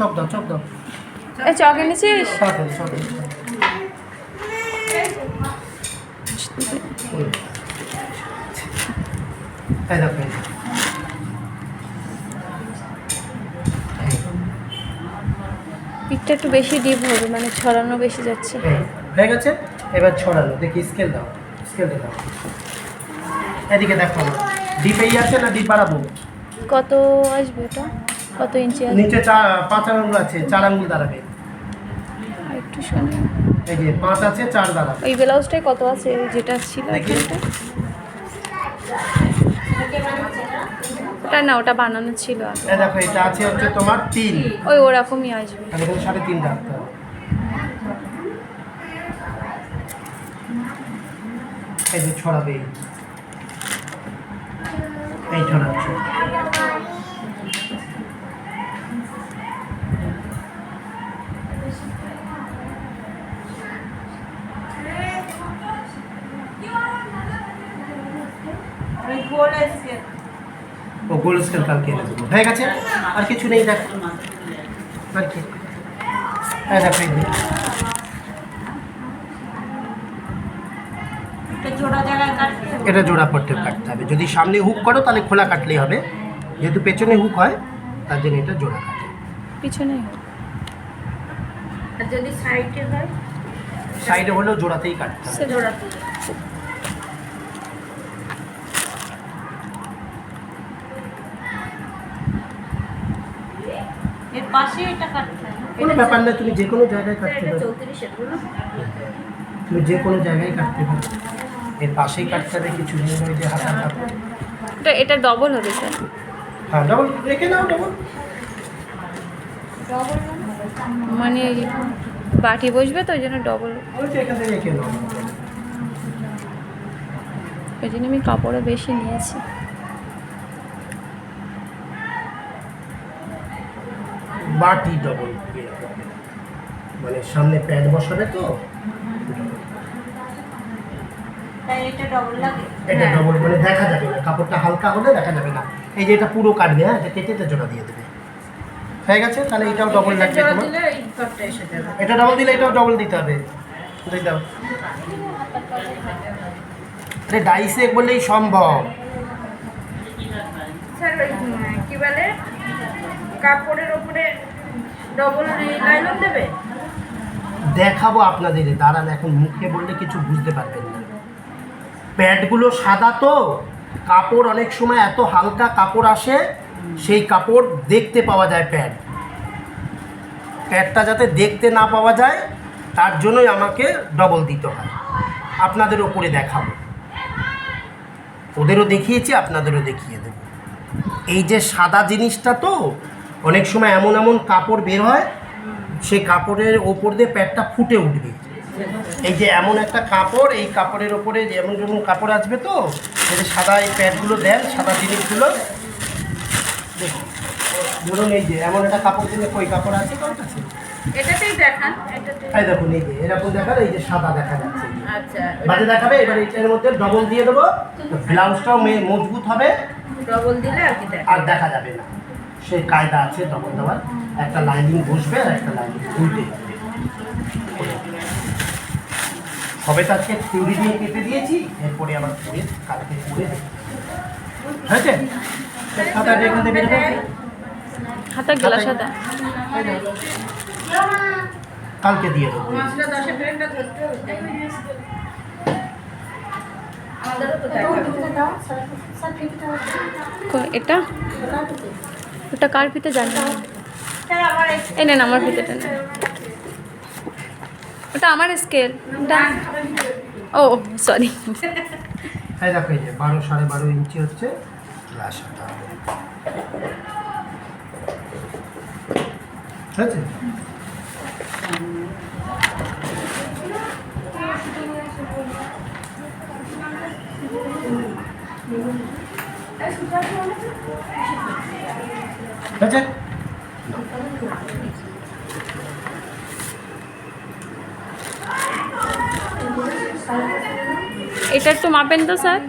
Chop দাও chop দাও। এ চক এনেছিস? পিঠটা একটু বেশি ডিপ হবে মানে ছড়ানো বেশি যাচ্ছে। হয়ে গেছে? এবার ছড়ানো দেখি স্কেল দাও স্কেলটা দাও। এদিকে দেখো ডিপেই আছে না ডিপ বাড়াবো? কত আসবে এটা? কত ইঞ্চি আসবে নিচে পাঁচ আঙুল আছে চার আঙুল দাঁড়াবে। একটু শুনি এই যে পাঁচ আছে চার দাঁড়াবে। ওই ব্লাউজটাই কত আছে? যেটা ছিল। ওটা না ওটা বানানো ছিল আগে। এই দেখো এটা আছে হচ্ছে তোমার তিন। ওই ওরকমই আসবে। তাহলে এখানে সাড়ে তিন রাখতে হবে। এই যে ছড়াবে। এই। এই ছড়াচ্ছে। ও গোল স্কেল কালকে এনে দেবো। হয়ে গেছে? আর কিছু নেই দেখ। আর কি? হ্যাঁ দেখো। এটা জোড়া পট্টে কাটতে হবে। যদি সামনে হুক করো তাহলে খোলা কাটলেই হবে। যেহেতু পেছনে হুক হয় তার জন্য এটা জোড়া কাটে। পিছনে আর যদি সাইডে হয়? সাইডে হলেও জোড়াতেই কাটতে হবে। সে এর পাশে এটা কাটতে কোনো ব্যাপার না তুমি যে কোনো জায়গায় কাটতে এটা পারো। তুমি যে কোনো জায়গায় কাটতে পারো। এর পাশেই কাটতে হবে কিছু নেই ওই যে হাতা এটা এটা ডবল হবে স্যার। হ্যাঁ ডবল রেখে নাও ডবল মানে বাটি বসবে তো ওই জন্য ডবল ওই জন্য আমি কাপড়ও বেশি নিয়েছি। বাটি ডবল মানে সামনে প্যাড বসাবে তো এটা ডবল হ্যাঁ। মানে দেখা যাবে না কাপড়টা হালকা হলে দেখা যাবে না। এই যে এটা পুরো কাটবে হ্যাঁ এটা কেটে এটা জোড়া দিয়ে দেবে। হয়ে গেছে? তাহলে এটাও ডবল লাগবে তোমার? এটা ডবল দিলে এটাও ডবল দিতে হবে। দাও আরে ডাইসে বললেই সম্ভব। স্যার কি বলে? কাপড়ের ওপরে দেখাবো আপনাদের, দাঁড়ান এখন মুখে বললে কিছু বুঝতে পারবেন না। প্যাডগুলো সাদা তো, কাপড় অনেক সময় এত হালকা কাপড় আসে, সেই কাপড় দেখতে পাওয়া যায় প্যাড প্যাডটা যাতে দেখতে না পাওয়া যায়, তার জন্যই আমাকে ডবল দিতে হয়। আপনাদের ওপরে দেখাবো। ওদেরও দেখিয়েছি, আপনাদেরও দেখিয়ে দেবো। এই যে সাদা জিনিসটা তো অনেক সময় এমন এমন কাপড় বের হয় সেই কাপড়ের ওপর দিয়ে প্যাডটা ফুটে উঠবে। এই যে এমন একটা কাপড় এই কাপড়ের ওপরে যেমন যেমন কাপড় আসবে তো এই যে সাদা এই প্যাডগুলো দেন সাদা জিনিসগুলো। দেখুন ধরুন এই যে এমন একটা কাপড় দিলে কই কাপড় আছে কারোর কাছে? এটাতেই দেখান এই দেখুন এই যে এরকম এই যে সাদা দেখা যাচ্ছে। আচ্ছা। বাজে দেখাবে এবার এটার মধ্যে ডবল দিয়ে দেবো। ব্লাউজটাও মজবুত হবে। ডবল দিলে আর কি আর দেখা যাবে না। সেই কায়দা আছে তখন তোমার। একটা লাইনিং বসবে আর একটা লাইনিং উল্টে সবে তো আজকে থিওরি দিয়ে কেটে দিয়েছি এরপরে আবার পরে কালকে পরে দেবো। হয়েছে? খাতাটা এখান থেকে বের গেলা সাদা কালকে দিয়ে দেবো। এটা? ওটা কার ফিতে জানি না। এই নেন আমার ফিতেটা নেন। ওটা আমার স্কেল ও সরি সাড়ে বারো ইঞ্চি হচ্ছে হাতা হয়েছে হয়েছে এটা একটু মাপেন তো স্যার